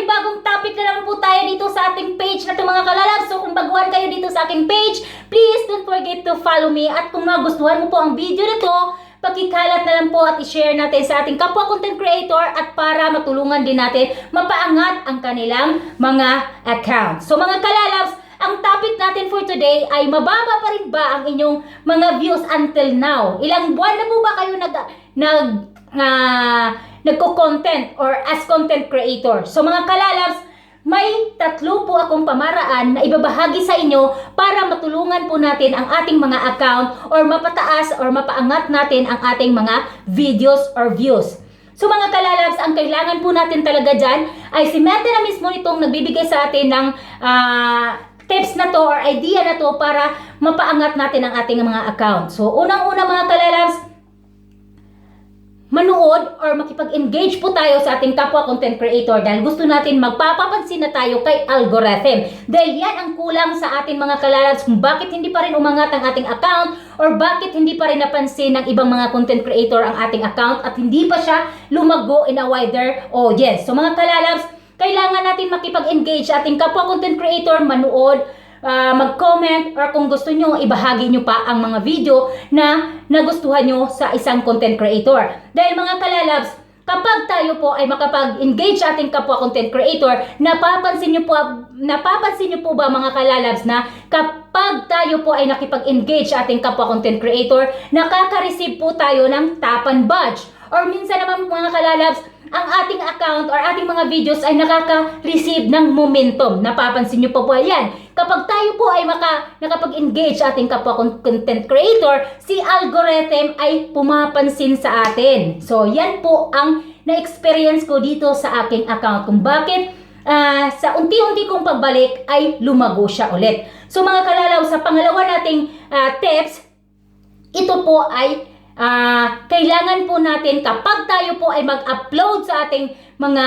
panibagong topic na naman po tayo dito sa ating page na mga kalalabs. So kung baguhan kayo dito sa aking page, please don't forget to follow me. At kung nagustuhan mo po ang video na to, pakikalat na lang po at i-share natin sa ating kapwa content creator at para matulungan din natin mapaangat ang kanilang mga accounts. So mga kalalabs, ang topic natin for today ay mababa pa rin ba ang inyong mga views until now? Ilang buwan na po ba kayo nag nag ah, nagko-content or as content creator? So mga kalalabs, may tatlo po akong pamaraan na ibabahagi sa inyo para matulungan po natin ang ating mga account or mapataas or mapaangat natin ang ating mga videos or views. So mga kalalabs, ang kailangan po natin talaga dyan ay si Mete na mismo itong nagbibigay sa atin ng ah, tips na to or idea na to para mapaangat natin ang ating mga account. So unang-una mga kalalabs, manood or makipag-engage po tayo sa ating kapwa content creator dahil gusto natin magpapapansin na tayo kay algorithm. Dahil yan ang kulang sa ating mga kalalabs kung bakit hindi pa rin umangat ang ating account or bakit hindi pa rin napansin ng ibang mga content creator ang ating account at hindi pa siya lumago in a wider audience. So mga kalalabs, kailangan natin makipag-engage sa ating kapwa content creator, manood, ah, mag-comment or kung gusto nyo, ibahagi nyo pa ang mga video na nagustuhan nyo sa isang content creator. Dahil mga kalalabs, kapag tayo po ay makapag-engage ating kapwa content creator, napapansin nyo po, napapansin nyo po ba mga kalalabs na kapag tayo po ay nakipag-engage ating kapwa content creator, nakaka-receive po tayo ng tapan badge. Or minsan naman mga kalalabs, ang ating account or ating mga videos ay nakaka-receive ng momentum. Napapansin nyo pa po yan. Kapag tayo po ay maka, nakapag-engage ating kapwa con- content creator, si algorithm ay pumapansin sa atin. So, yan po ang na-experience ko dito sa aking account. Kung bakit ah, sa unti-unti kong pagbalik ay lumago siya ulit. So, mga kalalaw, sa pangalawa nating ah, tips, ito po ay ah, kailangan po natin kapag tayo po ay mag-upload sa ating mga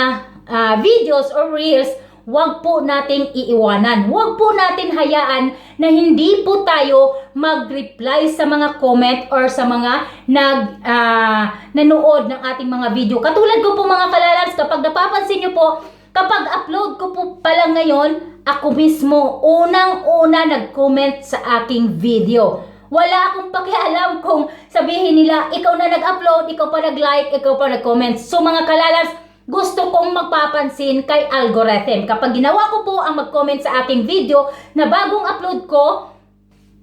ah, videos or reels, huwag po nating iiwanan. Huwag po natin hayaan na hindi po tayo mag-reply sa mga comment or sa mga nag ah, nanood ng ating mga video. Katulad ko po mga kalalabs, kapag napapansin nyo po, kapag upload ko po pala ngayon, ako mismo unang-una nag-comment sa aking video. Wala akong pakialam kung sabihin nila, ikaw na nag-upload, ikaw pa nag-like, ikaw pa nag-comment. So mga kalalabs, gusto kong magpapansin kay algorithm. Kapag ginawa ko po ang mag-comment sa aking video na bagong upload ko,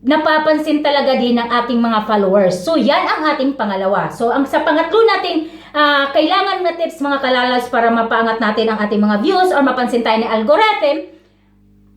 napapansin talaga din ng ating mga followers. So, yan ang ating pangalawa. So, ang sa pangatlo nating ah, kailangan na tips mga kalalas para mapaangat natin ang ating mga views or mapansin tayo ng algorithm,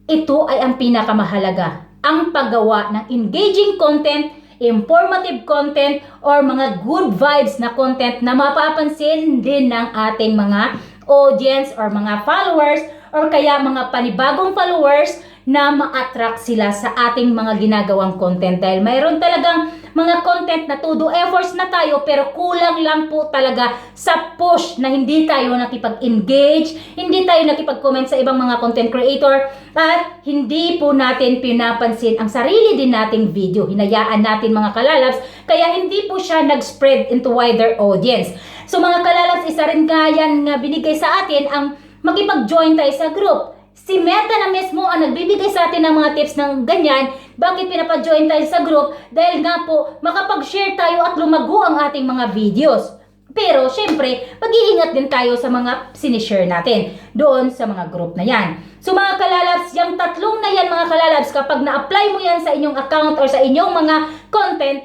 ito ay ang pinakamahalaga. Ang paggawa ng engaging content, informative content, or mga good vibes na content na mapapansin din ng ating mga audience or mga followers or kaya mga panibagong followers na ma-attract sila sa ating mga ginagawang content. Dahil mayroon talagang mga content na todo efforts na tayo pero kulang lang po talaga sa push na hindi tayo nakipag-engage, hindi tayo nakipag-comment sa ibang mga content creator at hindi po natin pinapansin ang sarili din nating video. Hinayaan natin mga kalalabs kaya hindi po siya nag-spread into wider audience. So mga kalalabs, isa rin nga yan nga binigay sa atin ang makipag-join tayo sa group. Si Meta na mismo ang nagbibigay sa atin ng mga tips ng ganyan. Bakit pinapa-join tayo sa group? Dahil nga po, makapag-share tayo at lumago ang ating mga videos. Pero, syempre, mag-iingat din tayo sa mga sinishare natin doon sa mga group na yan. So mga kalalabs, yung tatlong na yan mga kalalabs, kapag na-apply mo yan sa inyong account or sa inyong mga content,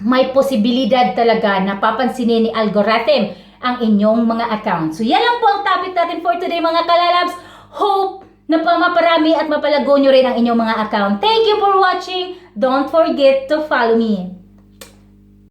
may posibilidad talaga na papansinin ni algorithm ang inyong mga account. So yan lang po ang topic natin for today mga kalalabs. Hope na pa maparami at mapalago nyo rin ang inyong mga account. Thank you for watching. Don't forget to follow me.